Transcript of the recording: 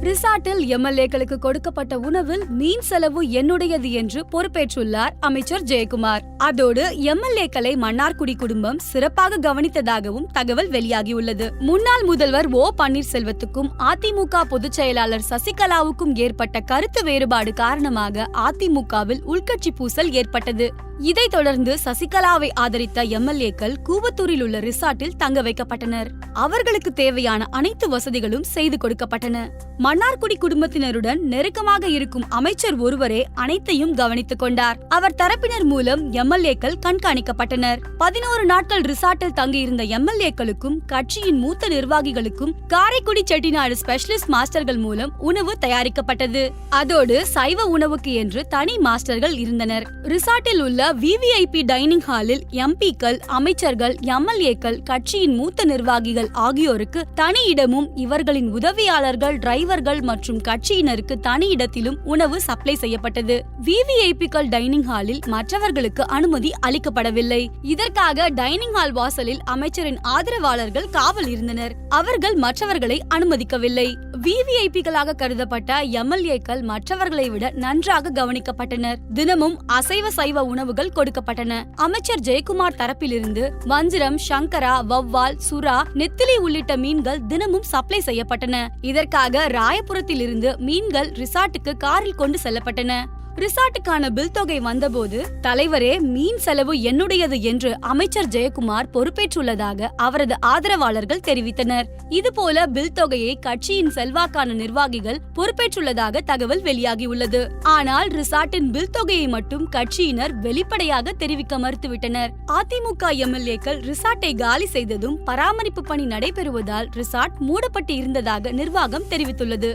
ரிசார்ட்டில் எம்எல்ஏக்களுக்கு கொடுக்கப்பட்ட உணவில் மீன் செலவு என்னுடையது என்று பொறுப்பேற்றுள்ளார் அமைச்சர் ஜெயக்குமார். அதோடு எம்எல்ஏக்களை மன்னார்குடி குடும்பம் சிறப்பாக கவனித்ததாகவும் தகவல் வெளியாகியுள்ளது. முன்னாள் முதல்வர் ஓ. பன்னீர்செல்வத்துக்கும் அதிமுக பொதுச் செயலாளர் சசிகலாவுக்கும் ஏற்பட்ட கருத்து வேறுபாடு காரணமாக அதிமுகவில் உள்கட்சி பூசல் ஏற்பட்டது. இதைத் தொடர்ந்து சசிகலாவை ஆதரித்த எம்எல்ஏக்கள் கூவத்தூரில் உள்ள ரிசார்ட்டில் தங்க வைக்கப்பட்டனர். அவர்களுக்கு தேவையான அனைத்து வசதிகளும் செய்து கொடுக்கப்பட்டன. மன்னார்குடி குடும்பத்தினருடன் நெருக்கமாக இருக்கும் அமைச்சர் ஒருவரே அனைத்தையும் கவனித்துக் கொண்டார். அவர் தரப்பினர் மூலம் எம்எல்ஏக்கள் கண்காணிக்கப்பட்டனர். பதினோரு நாட்கள் ரிசார்ட்டில் தங்கியிருந்த எம்எல்ஏக்களுக்கும் கட்சியின் மூத்த நிர்வாகிகளுக்கும் காரைக்குடி செட்டிநாடு ஸ்பெஷலிஸ்ட் மாஸ்டர்கள் மூலம் உணவு தயாரிக்கப்பட்டது. அதோடு சைவ உணவுக்கு என்று தனி மாஸ்டர்கள் இருந்தனர். ரிசார்ட்டில் உள்ள விவிஐபி டைனிங் ஹாலில் எம்பிக்கள் அமைச்சர்கள் எம்எல்ஏக்கள் கட்சியின் மூத்த நிர்வாகிகள் ஆகியோருக்கு தனி இடமும் இவர்களின் உதவியாளர்கள் டிரைவர் டிரைவர்கள் மற்றும் கட்சியினருக்கு தனி இடத்திலும் உணவு சப்ளை செய்யப்பட்டது. விவிஐபிக்கள் டைனிங் ஹாலில் மற்றவர்களுக்கு அனுமதி அளிக்கப்படவில்லை. இதற்காக டைனிங் ஹால் வாசலில் அமைச்சரின் ஆதரவாளர்கள் காவல் இருந்தனர் அவர்கள் மற்றவர்களை அனுமதிக்கவில்லை. விவிஐபிகளாக கருதப்பட்ட எம்எல்ஏக்கள் மற்றவர்களை விட நன்றாக கவனிக்கப்பட்டனர். தினமும் அசைவ சைவ உணவுகள் கொடுக்கப்பட்டன. அமைச்சர் ஜெயக்குமார் தரப்பிலிருந்து வஞ்சிரம் சங்கரா வவ்வால் சுறா நெத்திலி உள்ளிட்ட மீன்கள் தினமும் சப்ளை செய்யப்பட்டன. இதற்காக ராயபுரத்தில் இருந்து மீன்கள் ரிசார்ட்டுக்கு காரில் கொண்டு செல்லப்பட்டன. ரிசார்ட்டுக்கான பில் தொகை வந்தபோது தலைவரே மீன் செலவு என்னுடையது என்று அமைச்சர் ஜெயக்குமார் பொறுப்பேற்றுள்ளதாக அவரது ஆதரவாளர்கள் தெரிவித்தனர். இதுபோல பில் தொகையை கட்சியின் செல்வாக்கான நிர்வாகிகள் பொறுப்பேற்றுள்ளதாக தகவல் வெளியாகியுள்ளது. ஆனால் ரிசார்ட்டின் பில் தொகையை மட்டும் கட்சியினர் வெளிப்படையாக தெரிவிக்க மறுத்துவிட்டனர். அதிமுக எம்எல்ஏக்கள் ரிசார்ட்டை காலி செய்ததும் பராமரிப்பு பணி நடைபெறுவதால் ரிசார்ட் மூடப்பட்டு இருந்ததாக நிர்வாகம் தெரிவித்துள்ளது.